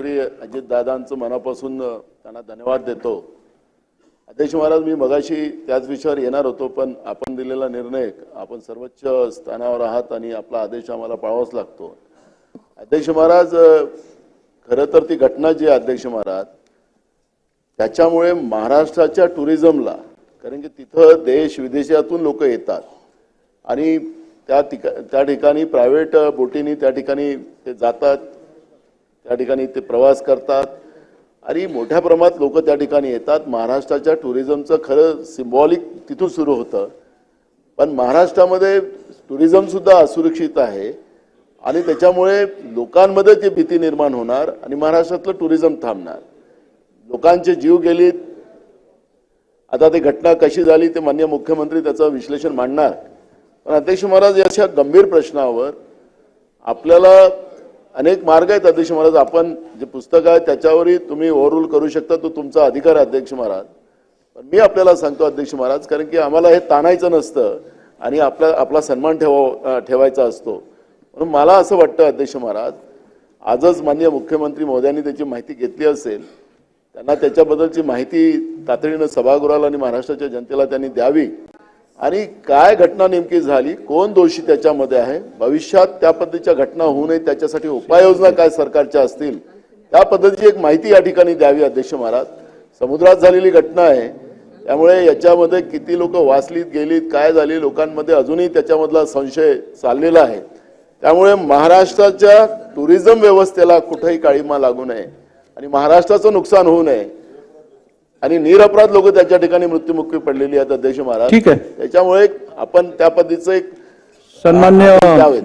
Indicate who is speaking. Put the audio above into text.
Speaker 1: मुख्यमंत्री अजितदादांचं मनापासून त्यांना धन्यवाद देतो. अध्यक्ष महाराज मी मगाशी त्याच विषयावर येणार होतो पण आपण दिलेला निर्णय आपण सर्वोच्च स्थानावर आहात आणि आपला आदेश आम्हाला पाळावाच लागतो. अध्यक्ष महाराज खरं तर ती घटना जी अध्यक्ष महाराज त्याच्यामुळे महाराष्ट्राच्या टुरिझमला कारण की तिथं देश विदेशातून लोक येतात. आणि त्या ठिका त्या ठिकाणी प्रायव्हेट बोटीनी त्या ठिकाणी ते जातात त्या ठिकाणी ते प्रवास करतात. आणि मोठ्या प्रमाणात लोक त्या ठिकाणी येतात. महाराष्ट्राच्या टुरिझमचं खरं सिम्बॉलिक तिथून सुरू होतं. पण महाराष्ट्रामध्ये टुरिझमसुद्धा असुरक्षित आहे. आणि त्याच्यामुळे लोकांमध्ये ती भीती निर्माण होणार आणि महाराष्ट्रातलं टुरिझम थांबणार. लोकांचे जीव गेलीत. आता ती घटना कशी झाली ते मान्य मुख्यमंत्री त्याचं विश्लेषण मांडणार. पण अध्यक्ष महाराज या अशा गंभीर प्रश्नावर आपल्याला अनेक मार्ग आहेत अध्यक्ष महाराज. आपण जे पुस्तक आहे त्याच्यावरही तुम्ही ओव्हररूल करू शकता तो तुमचा अधिकार आहे अध्यक्ष महाराज. पण मी आपल्याला सांगतो अध्यक्ष महाराज कारण की आम्हाला हे ताणायचं नसतं आणि आपला आपला सन्मान ठेवा ठेवायचा असतो. म्हणून मला असं वाटतं अध्यक्ष महाराज आजच माननीय मुख्यमंत्री महोदयांनी त्याची माहिती घेतली असेल त्यांना त्याच्याबद्दलची माहिती तातडीनं सभागृहाला आणि महाराष्ट्राच्या जनतेला त्यांनी द्यावी. आणि काय घटना नेमकी झाली? कोण दोषी त्याच्यामध्ये आहे? भविष्यात त्या पद्धतीच्या घटना होऊ नये त्याच्यासाठी उपाययोजना काय सरकारच्या असतील? त्या पद्धतीची एक माहिती या ठिकाणी द्यावी अध्यक्ष महाराज. समुद्रात झालेली घटना आहे. त्यामुळे याच्यामध्ये किती लोक वाचलीत गेलीत काय झाली लोकांमध्ये अजूनही त्याच्यामधला संशय चाललेला आहे. त्यामुळे महाराष्ट्राच्या टुरिझम व्यवस्थेला कुठेही काळीमा लागू नये. आणि महाराष्ट्राचं नुकसान होऊ नये. आणि निरपराध लोक त्याच्या ठिकाणी मृत्युमुखी पडलेली आहेत अध्यक्ष महाराज.
Speaker 2: ठीक आहे.
Speaker 1: त्याच्यामुळे आपण त्या पद्धतीचं एक
Speaker 2: सन्मान्य
Speaker 1: द्यावेत.